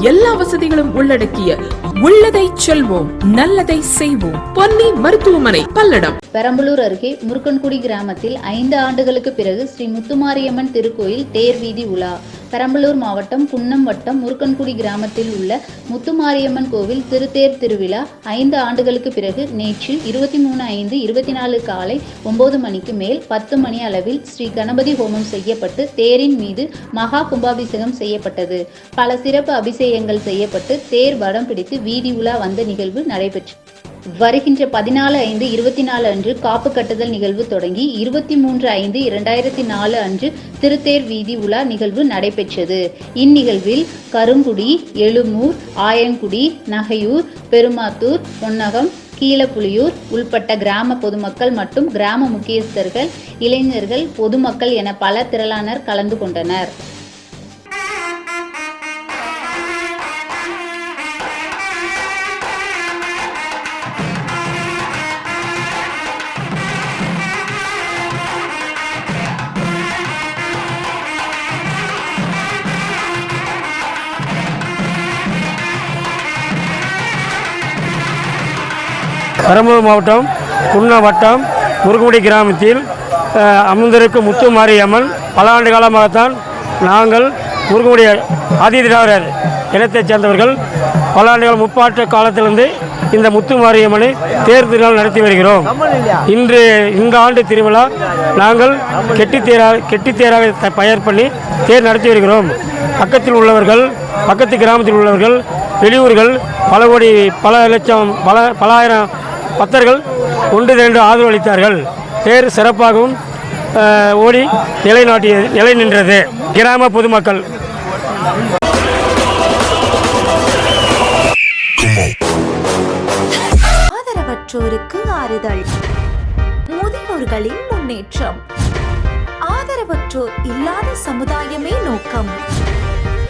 எல்லா வசதிகளும் உள்ளடக்கிய உள்ளதை செல்வோம் நல்லதை செய்வோம். பொன்னி மருத்துவமனை பல்லடம். பெரம்பலூர் அருகே முருக்கன்குடி கிராமத்தில் ஐந்து ஆண்டுகளுக்கு பிறகு ஸ்ரீ முத்துமாரியம்மன் திருக்கோயில் தேர் வீதி உலா. பெரம்பலூர் மாவட்டம் குன்னம் வட்டம் முருக்கன்குடி கிராமத்தில் உள்ள முத்துமாரியம்மன் கோவில் திருத்தேர் திருவிழா ஐந்து ஆண்டுகளுக்கு பிறகு நேற்று இருபத்தி மூணு ஐந்து இருபத்தி நாலு காலை ஒன்பது மணிக்கு மேல் பத்து மணி அளவில் ஸ்ரீ கணபதி ஹோமம் செய்யப்பட்டு தேரின் மீது மகா கும்பாபிஷேகம் செய்யப்பட்டது. பல சிறப்பு அபிஷேகங்கள் செய்யப்பட்டு தேர் வடம் பிடித்து வீதி உலா வந்த நிகழ்வு நடைபெற்றது வருகின்ற பதினாலு ஐந்து இருபத்தி நாலு அன்று காப்பு கட்டுதல் நிகழ்வு தொடங்கி இருபத்தி மூன்று ஐந்து இரண்டாயிரத்தி நாலு அன்று திருத்தேர் வீதி உலா நிகழ்வு நடைபெற்றது. இந்நிகழ்வில் கருங்குடி எழுமூர் ஆயங்குடி நகையூர் பெருமாத்தூர் பொன்னகம் கீழப்புலியூர் உள்பட்ட கிராம பொதுமக்கள் மற்றும் கிராம முக்கியஸ்தர்கள் இளைஞர்கள் பொதுமக்கள் என பல திரளானர் கலந்து கொண்டனர். பெரம்பலூர் மாவட்டம் குன்னா வட்டம் முருகுமுடி கிராமத்தில் அமர்ந்திருக்கும் முத்து மாரியம்மன் பல ஆண்டு காலமாகத்தான் நாங்கள் முருகுமுடி ஆதிதிராவிடர் இனத்தைச் சேர்ந்தவர்கள். பல ஆண்டுகள் முப்பாட்டு காலத்திலிருந்து இந்த முத்து மாரியம்மனை தேர் திருநாள் நடத்தி வருகிறோம். இன்று இந்த ஆண்டு திருவிழா நாங்கள் கெட்டித்தேராக கெட்டித்தேராக த- பெயர் பண்ணி தேர் நடத்தி வருகிறோம். பக்கத்தில் உள்ளவர்கள் பக்கத்து கிராமத்தில் உள்ளவர்கள் வெளியூர்கள் பல கோடி பல லட்சம் பல பல ஆயிரம் பக்தர்கள் ஒன்று திரண்டு ஆதரவு அளித்தார்கள் தேர் சிறப்பாகவும் ஓடி நிலைநாட்டிய நிலை நின்றது. கிராம பொதுமக்கள். ஆதரவற்றோருக்கு ஆறுதல். முதியோர்களின் முன்னேற்றம். ஆதரவற்றோர் இல்லாத சமுதாயமே நோக்கம்.